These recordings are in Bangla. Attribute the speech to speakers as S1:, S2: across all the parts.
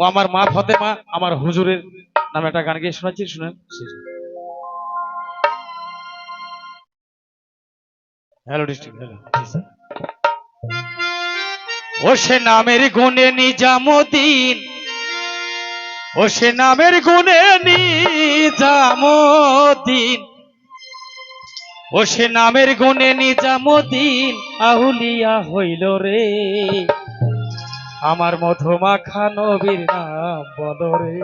S1: ও আমার মা ফতেমা, আমার হুজুরের নামে একটা গান গিয়ে শোনাচ্ছি, শুনেন? Hello, district, hello. ও সে নামের গুণে নিজামুদ্দিন ও সে নামের গুণে নিজামুদ্দিন ও সে নামের গুণে নিজামুদ্দিন আহুলিয়া হইল রে। আমার মধুমাখা নবীর নাম বলো রে।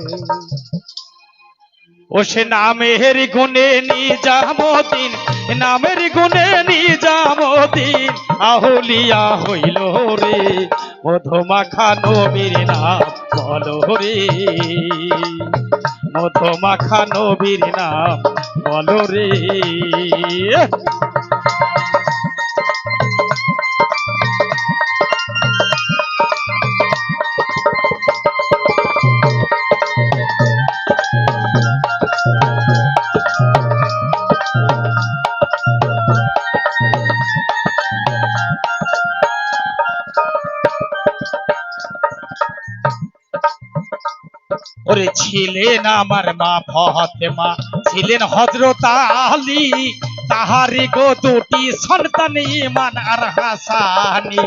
S1: ও সে নামের গুণে নিজামুদ্দিন, নামের গুণে নিজামুদ্দিন আহুলিয়া হইল রে। মধুমাখা নবীর নাম বলো রে। মধুমাখা নবীর নাম বলো রে। ওরে ছিলেন আমার মা ফতেমা। ছিলেন হজরত আলী। তাহারি গো দুটি সন্তান ইমান আর হাসানি।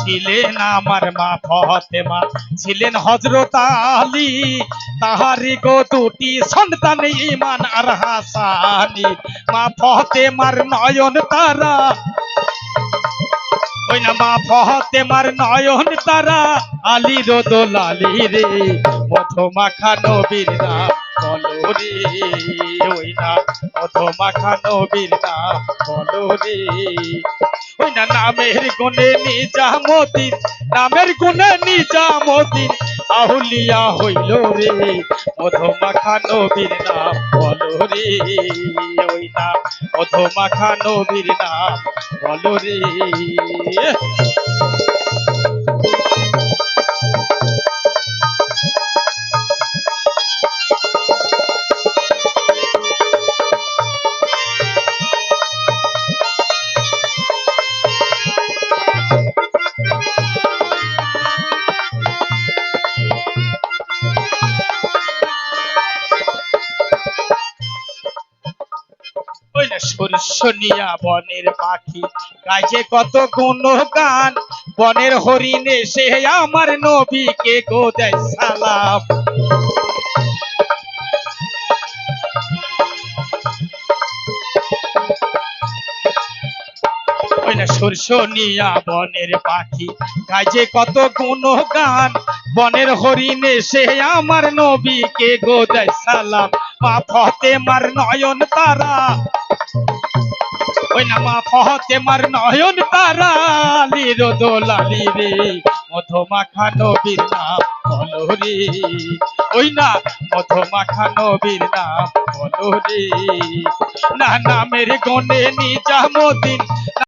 S1: ছিলেন আমার মা ফতেমা। ছিলেন হজরত আলী। তাহারি গো দুটি সন্তান ইমান আর হাসানি। মা ফতেমার নয়ন তারা ওই না মা ফতেমার নয়ন তারা, আলী রোদল আলী রে। মধুমাখা নবীর ওই না মধুমাখা নবীর ওই না নামের গুণে নিজামতিন নামের গুণে নিজামতিন আহুলিয়া হইল রে। মধুমাখা নবীর নাম বলো রে ওই না মধুমাখা নবীর নাম বলো রে। সরসনিয়া বনের পাখি। গাইছে কত গুণ গান বনের হরিণে সে আমার নবীকে গো দেয় সালাম। না বনের পাখি, গাইছে কত গুণ গান বনের হরিণে সে আমার নবীকে গো দেয় সালাম। মা ফতেমার নয়ন তারা ওই নামা ফহতে মার নয়ন তারা, লিরো দোলালি রে, মধুমাখা নবীর নাম বলো ওই না মধুমাখা নবীর নাম বলো রে। না নামের গনে নিজামদিন